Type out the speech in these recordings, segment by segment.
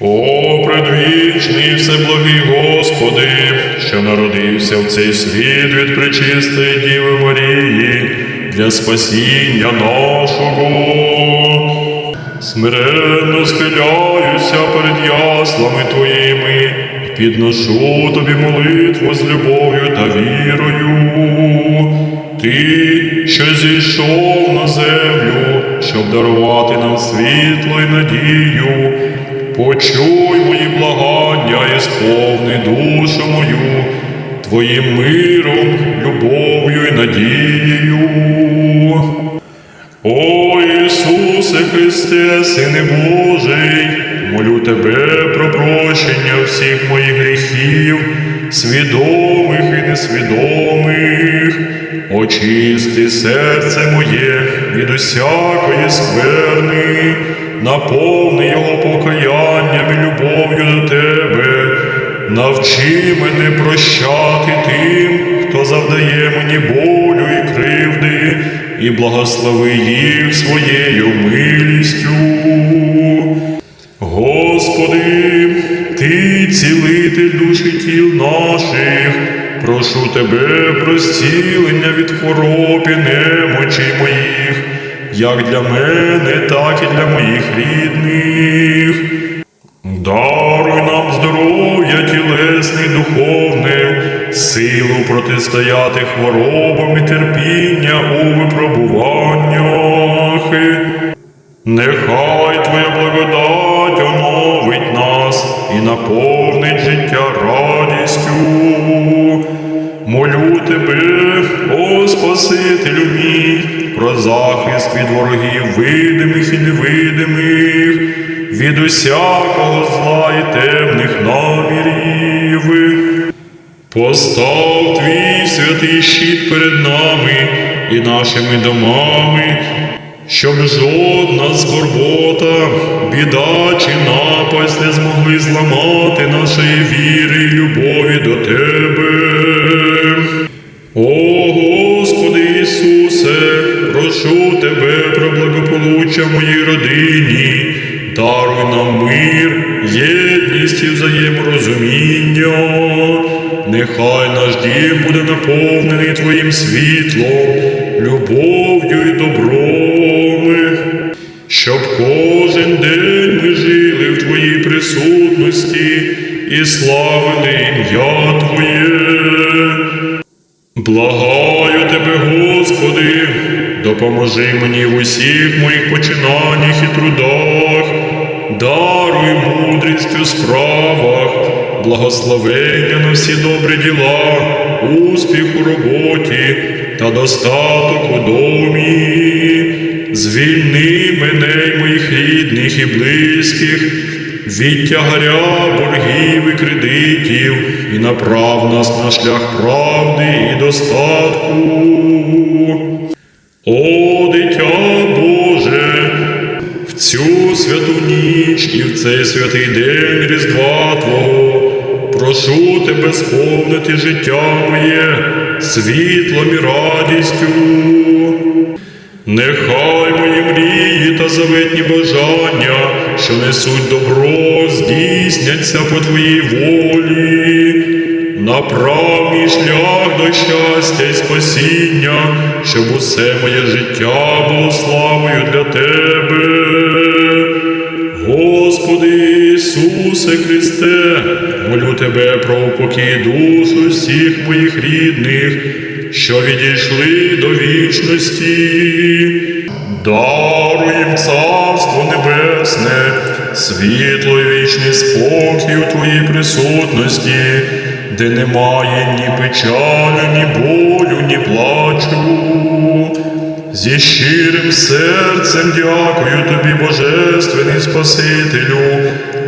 О, предвічний всеблагий Господи, що народився в цей світ від пречистої Діви Марії для спасіння нашого. Смиренно схиляюся перед яслами Твоїми, підношу Тобі молитву з любов'ю та вірою. Ти, що зійшов на землю, щоб дарувати нам світло і надію, почуй мої благання і сповни душу мою Твоїм миром, любов'ю і надією. О Ісусе Христе, Сине Божий, молю Тебе про прощення всіх моїх гріхів, свідомих і несвідомих, очисти серце моє від усякої скверни, наповни його покаянням і любов'ю до Тебе. Навчи мене прощати тим, хто завдає мені болю і кривди, і благослови їх своєю милістю. Господи, Ти цілитель душі тіл наших, прошу Тебе про зцілення від хвороб і немочей моїх, як для мене, так і для моїх рідних. Даруй нам здоров'я тілесне і духовне, силу протистояти хворобам і терпіння у випробуваннях. Нехай Твоя благодать і наповнить життя радістю. Молю тебе, о Спасителю мій, про захист від ворогів видимих і невидимих, від усякого зла і темних намірів. Постав твій святий щит перед нами і нашими домами, щоб жодна скорбота, біда чи напасть не змогли зламати нашої віри і любові до Тебе. О Господи Ісусе, прошу Тебе про благополуччя моїй родині, даруй нам мир, єдність і взаєморозуміння. Нехай наш дім буде наповнений Твоїм світлом, любов'ю і добром, щоб кожен день ми жили в Твоїй присутності і славили ім'я Твоє. Благаю тебе, Господи, допоможи мені в усіх моїх починаннях і трудах, даруй мудрість у справах, благословення на всі добрі діла, успіх у роботі та достаток у домі. Звільни мене й моїх рідних і близьких від тягаря боргів і кредитів і направ нас на шлях правди і достатку. О, дитя Боже, в цю святу ніч і в цей святий день Різдва Твого прошу Тебе сповнити життя моє світлом і радістю. Нехай мої мрії та заветні бажання, що несуть добро, здійсняться по Твоїй волі. Направ мій шлях до щастя і спасіння, щоб усе моє життя було славою для Тебе. Господи Ісусе Христе, молю Тебе про упокій душу всіх моїх рідних, що відійшли до вічності. Даруй їм царство небесне, світло і вічний спокій у Твоїй присутності, де немає ні печалі, ні болю, ні плачу. Зі щирим серцем дякую тобі, Божественний Спасителю,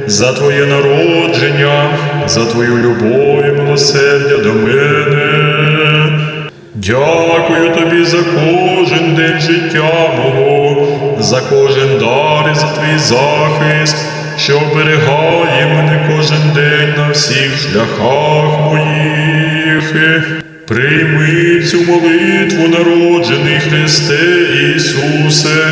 за Твоє народження, за Твою любов і милосердя до мене. Дякую тобі за кожен день життя мого, за кожен дар і за твій захист, що оберігає мене кожен день на всіх шляхах моїх. Прийми цю молитву, народжений Христе Ісусе,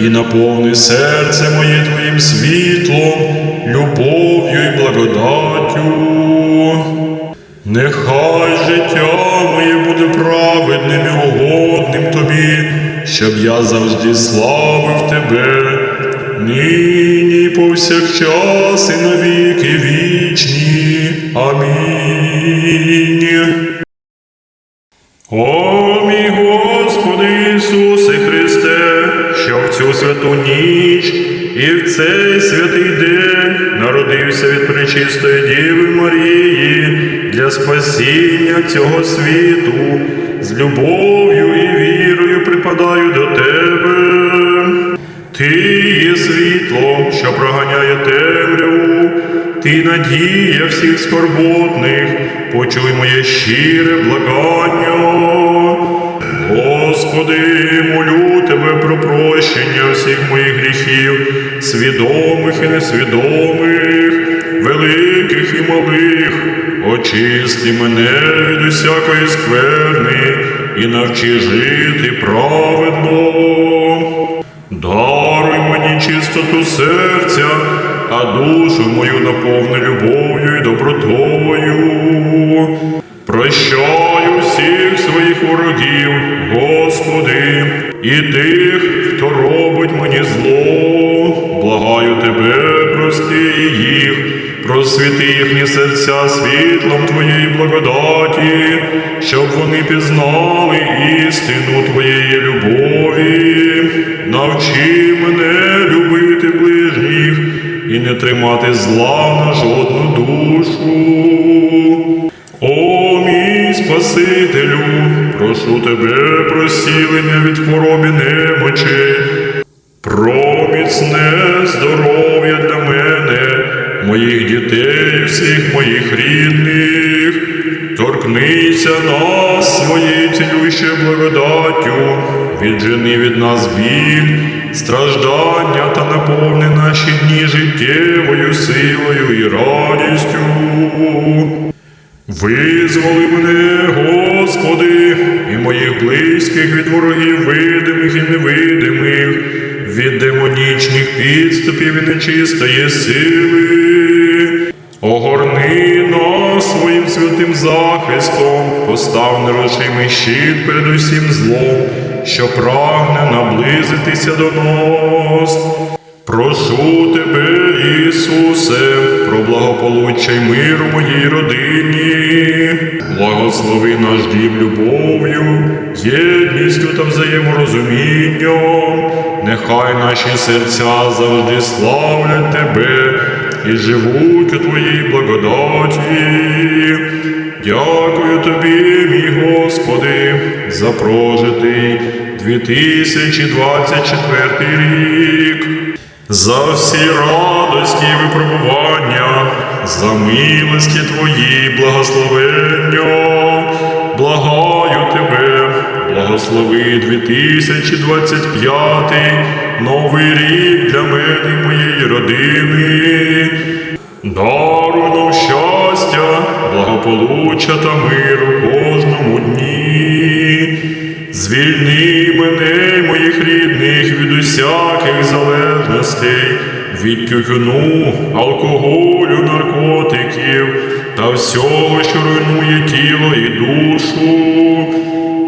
і наповни серце моє Твоїм світлом, любов'ю і благодаттю. Нехай життя щоб я завжди славив тебе, нині повсякчас і навіки вічні. Амінь. О мій Господи Ісусе Христе, що в цю святу ніч і в цей святий день народився від пречистої Діви Марії для спасіння цього світу, з любов'ю і вірою припадаю що темряву, ти надія всіх скорботних, почуй моє щире благання. Господи, молю тебе про прощення всіх моїх гріхів, свідомих і несвідомих, великих і малих. Очисти мене від усякої скверни і навчи жити праведно. Чистоту серця, а душу мою наповни любов'ю і добротою. Прощаю всіх своїх ворогів, Господи, і тих, хто робить мені зло. Благаю тебе, прости їх, просвіти їхні серця світлом Твоєї благодаті, щоб вони пізнали істину Твоєї любові. Навчи мене любити ближніх і не тримати зла на жодну душу. О, мій Спасителю, прошу тебе про зцілення від хвороби немочі, про міцне здоров'я для мене, моїх дітей, всіх моїх рідних, торкнися нас своєю цілющою благодаттю, віджени від нас біль, страждання та наповни наші дні життєвою силою і радістю. Визволи мене, Господи, і моїх близьких від ворогів видимих і невидимих, від демонічних підступів і нечистої сили. Огорни нас своїм святим захистом, постав нерушимий щит перед усім злом, що прагне наблизитися до нас. Прошу тебе, Ісусе, про благополуччя й мир у моїй родині. Благослови наш дім любов'ю, єдністю та взаєморозумінням. Нехай наші серця завжди славлять тебе і живуть у твоїй благодаті. Дякую тобі, мій Господи, за прожитий 2024 рік за всі радості і випробування, за милості Твої благословення, благаю Тебе, благослови 2025 новий рік для мене і моєї родини. Даруй нам щастя, благополуччя та миру кожному дні. Звільни мене й моїх рідних від усяких залежностей, від тютюну, алкоголю, наркотиків та всього, що руйнує тіло і душу.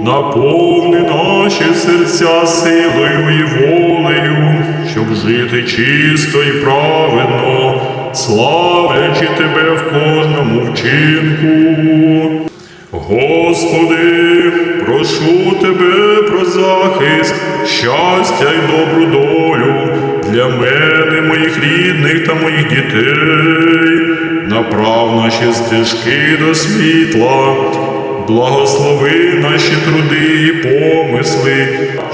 Наповни наші серця силою і волею, щоб жити чисто і праведно, славлячи тебе в кожному вчинку. Господи, прошу тебе про захист, щастя й добру долю для мене, моїх рідних та моїх дітей. Направ наші стежки до світла, благослови наші труди і помисли,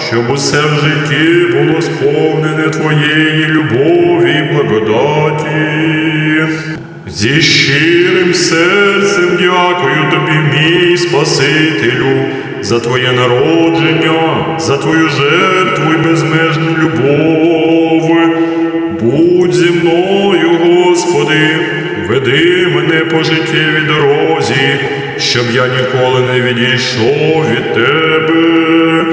щоб усе в житті було сповнене Твоєї любові і благодаті. Зі щирим серцем дякую тобі, мій Спасителю, за Твоє народження, за Твою жертву і безмежну любов. Будь зі мною, Господи, веди мене по життєвій дорозі, щоб я ніколи не відійшов від Тебе.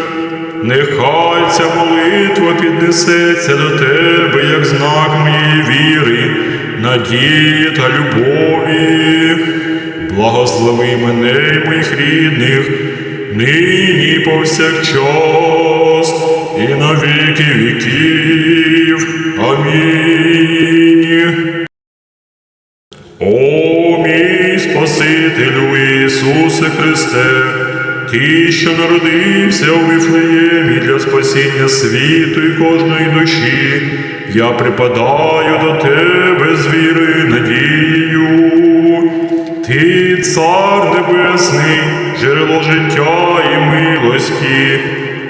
Нехай ця молитва піднесеться до Тебе, як знак моєї віри надії та любові. Благослови мене і моїх рідних, нині повсякчас, і на віки віків. Амінь. О, мій Спасителю Ісусе Христе, Ти, що народився у Вифлеємі для спасіння світу і кожної душі, я припадаю до Тебе з вірою і надією. Ти, цар небесний, джерело життя і милості,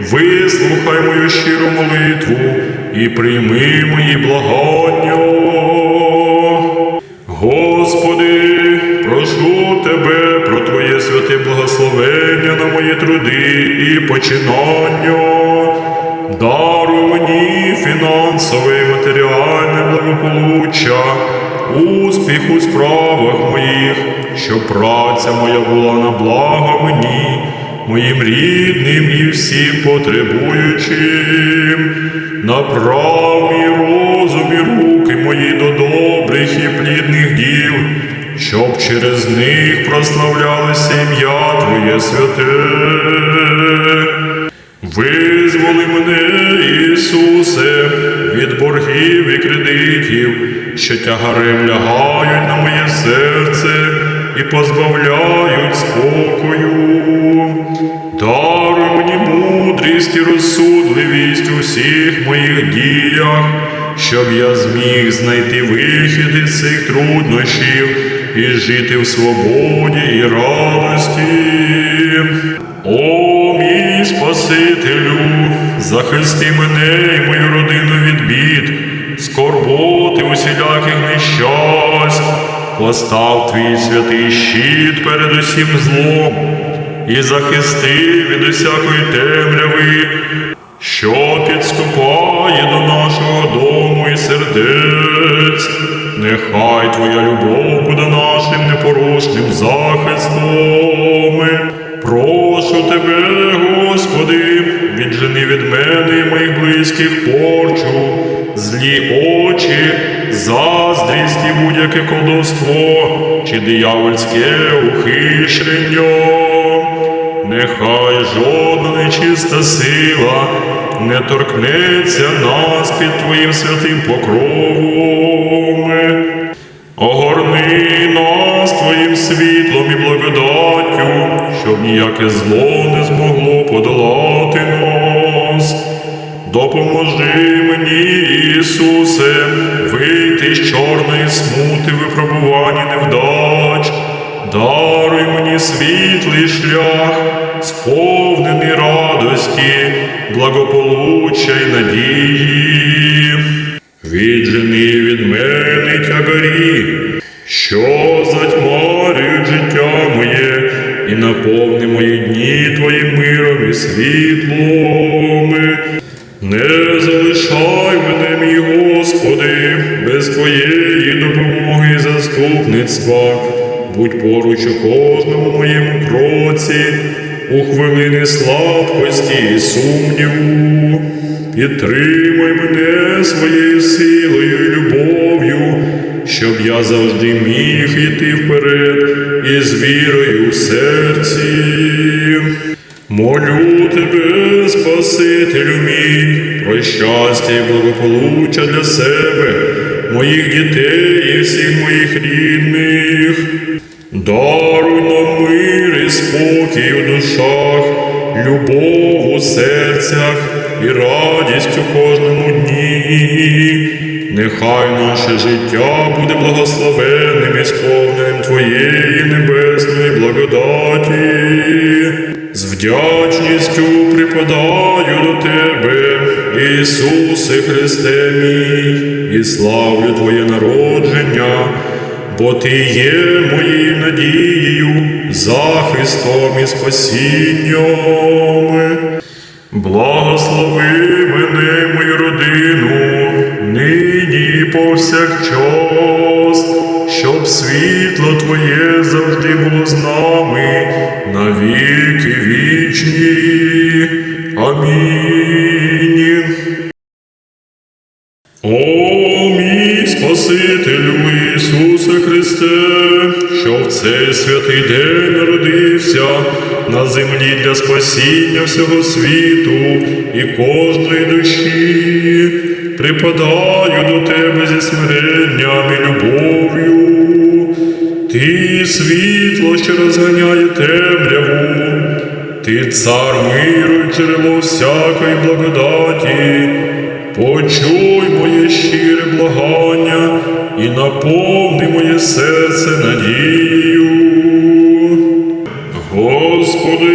вислухай мою щиру молитву і прийми мої благання. Господи, прошу Тебе про Твоє святе благословення на мої труди і починання. Даруй мені фінансове і матеріальне благополуччя, успіх у справах моїх, щоб праця моя була на благо мені, моїм рідним і всім потребуючим. Направ мій розум і руки мої до добрих і плідних діл, щоб через них прославлялося ім'я Твоє святе. Визволи мене, Ісусе, від боргів і кредитів, що тягарем лягають на моє серце і позбавляють спокою. Даруй мені мудрість і розсудливість у всіх моїх діях, щоб я зміг знайти вихід із цих труднощів і жити в свободі і радості. О, мій Спасителю, захисти мене і мою родину від бід, скорботи усіляких нещасть, постав твій святий щит перед усім злом і захисти від усякої темряви, що підступає до нашого дому і сердець. Нехай Твоя любов буде нашим непорушним захистом. Прошу тебе, Господи, віджени від мене і моїх близьких порчу, злі очі, заздрість і будь-яке колдовство чи диявольське ухищрення. Нехай жодна нечиста сила не торкнеться нас під Твоїм святим покровом. Огорни нас Твоїм світлом і благодаттю, щоб ніяке зло не змогло подолати. Допоможи мені, Ісусе, вийти з чорної смути випробувань і невдач. Даруй мені світлий шлях, сповнений радості, благополуччя й надії. Віджени від мене тягарі, що затьмарюють життя моє, і наповни мої дні Твоїм миром і світлом. Твоєї допомоги і заступництва. Будь поруч у кожному моєму кроці, у хвилини слабкості і сумніву. Підтримай мене своєю силою і любов'ю, щоб я завжди міг іти вперед із вірою у серці. Молю тебе, Спасителю мій, про щастя і благополуччя для себе, моїх дітей і всіх моїх рідних. Даруй нам мир і спокій у душах, любов у серцях і радість у кожному дні. Нехай наше життя буде благословенним і сповненим Твоєї небесної благодаті. З вдячністю припадаю до Тебе, Ісусе Христе мій, і славлю Твоє народження, бо Ти є моєю надією, захистом і спасінням. Благослови мене, мою родину, нині і повсякчас, щоб світло Твоє завжди було з нами на віки вічні. Амінь. О, мій Спасителю Ісусе Христе, що в цей святий день народився на землі для спасіння всього світу і кожної душі, припадаю до Тебе зі смиренням і любов'ю. Ти світло, що розганяє темряву, ти цар миру, джерело всякої благодаті, почуй моє щире благання і наповни моє серце надією. Господи,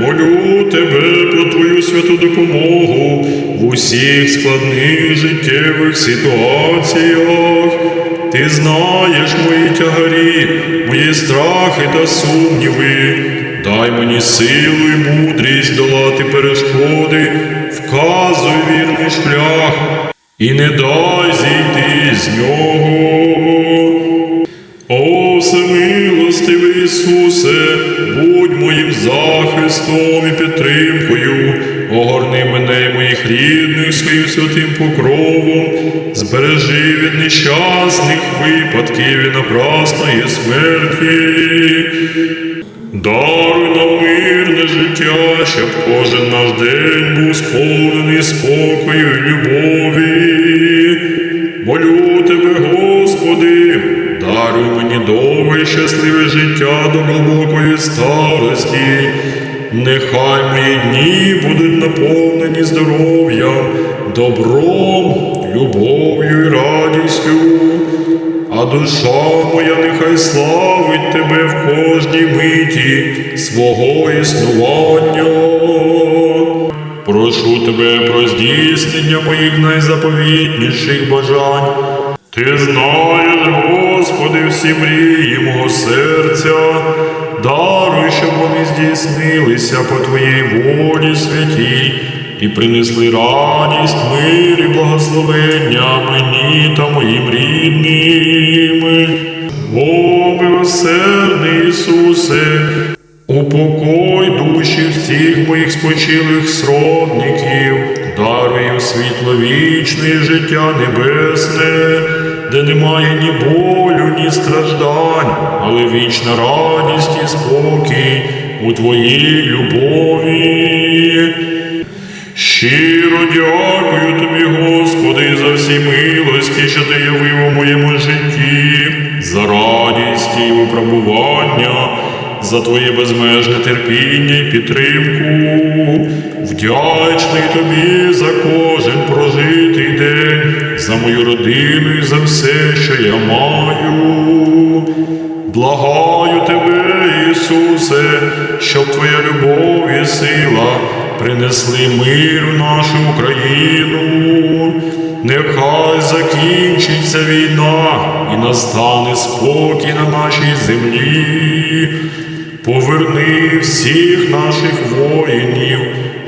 молю Тебе про Твою святу допомогу в усіх складних життєвих ситуаціях. Ти знаєш мої тягарі, мої страхи та сумніви. Дай мені силу і мудрість долати перешкоди, вказуй вірний шлях і не дай зійти з нього. О, всемилостивий Ісусе, будь моїм захистом і підтримкою, огорни мене і моїх рідних своїм святим покровом, збережи від нещасних випадків і напрасної смерті. Даруй життя, щоб кожен наш день був сповнений спокою і любові. Молю тебе, Господи, даруй мені довге і щасливе життя до глибокої старості. Нехай мої дні будуть наповнені здоров'ям, добром, любов'ю і радістю. А душа моя нехай славить тебе в кожній миті свого існування. Прошу тебе про здійснення моїх найзаповітніших бажань. Ти знаєш, Господи, всі мрії мого серця, даруй, щоб вони здійснилися по Твоїй волі святій і принесли радість, мир і благословення мені та моїм рідним. О, милосердний Ісусе, упокой душі всіх моїх спочилих сродників, даруй світло вічне життя небесне, де немає ні болю, ні страждань, але вічна радість і спокій у Твоїй любові. Щиро дякую тобі, Господи, за всі милості, що ти явив у моєму житті, за радість і випробування, за Твоє безмежне терпіння і підтримку. Вдячний тобі за кожен прожитий день, за мою родину і за все, що я маю. Благаю тебе, Ісусе, щоб Твоя любов і сила принесли мир в нашу Україну. Нехай закінчиться війна і настане спокій на нашій землі. Поверни всіх наших воїнів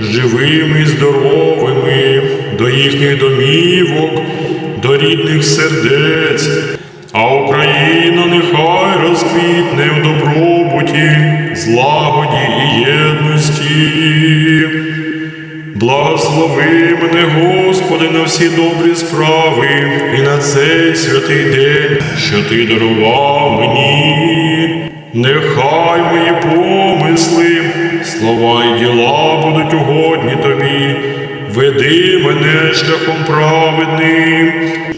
живими і здоровими до їхніх домівок, до рідних сердець. А Україна нехай розквітне в добробуті, злагоді і єдності. Благослови мене, Господи, на всі добрі справи і на цей святий день, що Ти дарував мені. Нехай мої помисли, слова і діла будуть угодні тобі. Веди мене шляхом праведним,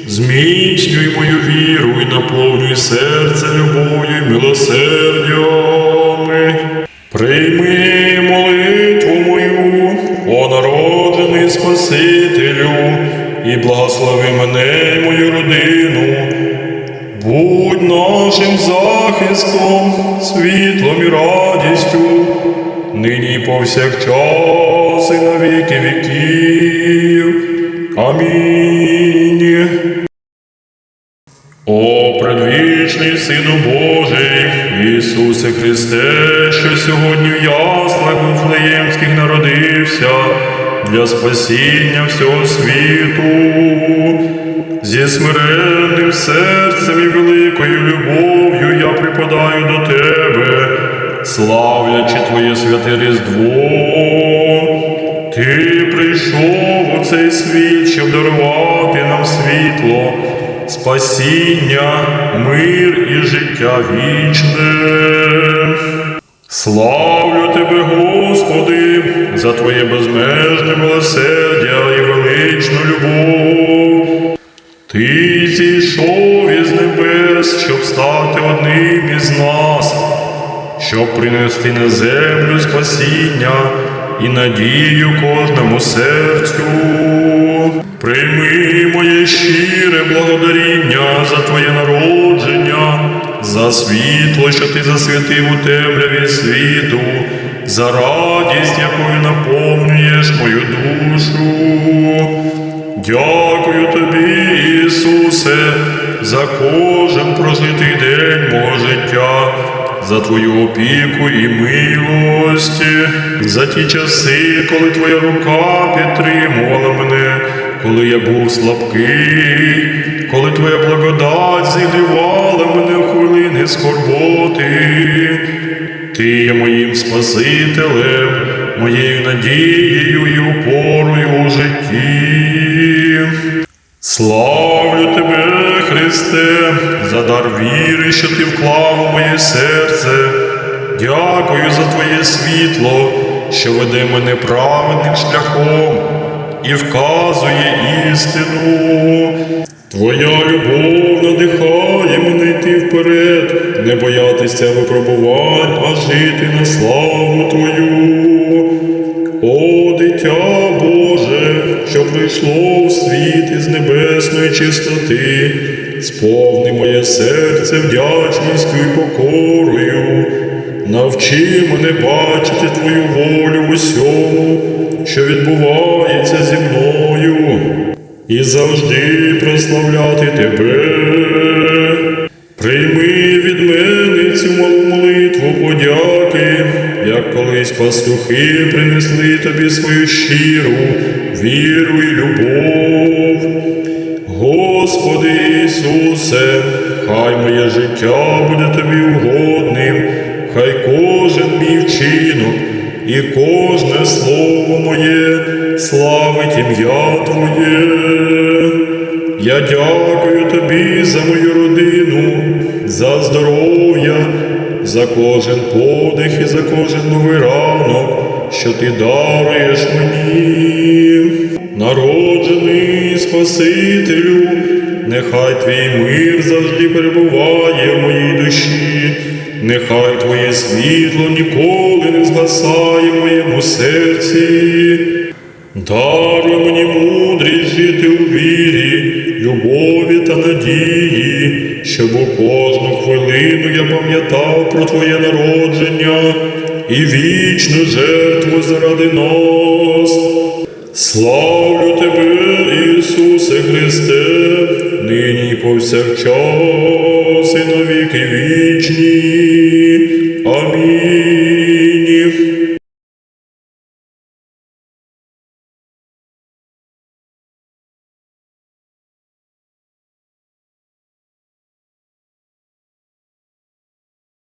зміцнюй мою віру і наповнюй серце любов'ю і милосердям. Прийми Спасителю, і благослови мене і мою родину. Будь нашим захистом, світлом і радістю, нині і повсякчас і на віки віків. Амінь. О, предвічний Сину Божий, Ісусе Христе, що сьогодні в яслах Вифлеємських народився для спасіння всього світу, зі смиренним серцем і великою любов'ю я припадаю до Тебе, славлячи Твоє святе Різдво. Ти прийшов у цей світ, щоб дарувати нам світло спасіння, мир і життя вічне. Славлю тебе, Господи, за Твоє безмежне милосердя і величну любов. Ти зійшов із небес, щоб стати одним із нас, щоб принести на землю спасіння і надію кожному серцю. Прийми моє щире благодаріння за Твоє народження, за світло, що ти засвітив у темряві світу, за радість, якою наповнюєш мою душу. Дякую тобі, Ісусе, за кожен прожитий день мого життя, за твою опіку і милості, за ті часи, коли твоя рука підтримувала мене, коли я був слабкий, коли твоя благодать зігрівала мене в хвилини скорботи. Ти є моїм Спасителем, моєю надією і опорою у житті. Славлю тебе, Христе, за дар віри, що ти вклав у моє серце. Дякую за Твоє світло, що веде мене праведним шляхом і вказує істину. Твоя любов надихає мене йти вперед, не боятися випробувань, а жити на славу Твою. О, дитя Боже, що прийшло в світ із небесної чистоти, сповни моє серце вдячністю і покорою. Навчи мене бачити Твою волю в усьому, що відбувається зі мною, і завжди прославляти Тебе. Прийми подяки, як колись пастухи принесли тобі свою щиру віру і любов. Господи Ісусе, хай моє життя буде тобі угодним, хай кожен мій вчинок і кожне слово моє славить ім'я Твоє. Я дякую тобі за мою родину, за здоров'я, за кожен подих і за кожен новий ранок, що ти даруєш мені. Народжений Спасителю, нехай твій мир завжди перебуває в моїй душі, нехай твоє світло ніколи не згасає в моєму серці. Даруй мені мудрість жити у вірі, любові та надії, щоб у кожну хвилину я пам'ятав про Твоє народження і вічну жертву заради нас. Славлю Тебе, Ісусе Христе, нині повсякчас і навіки вічні. Амінь.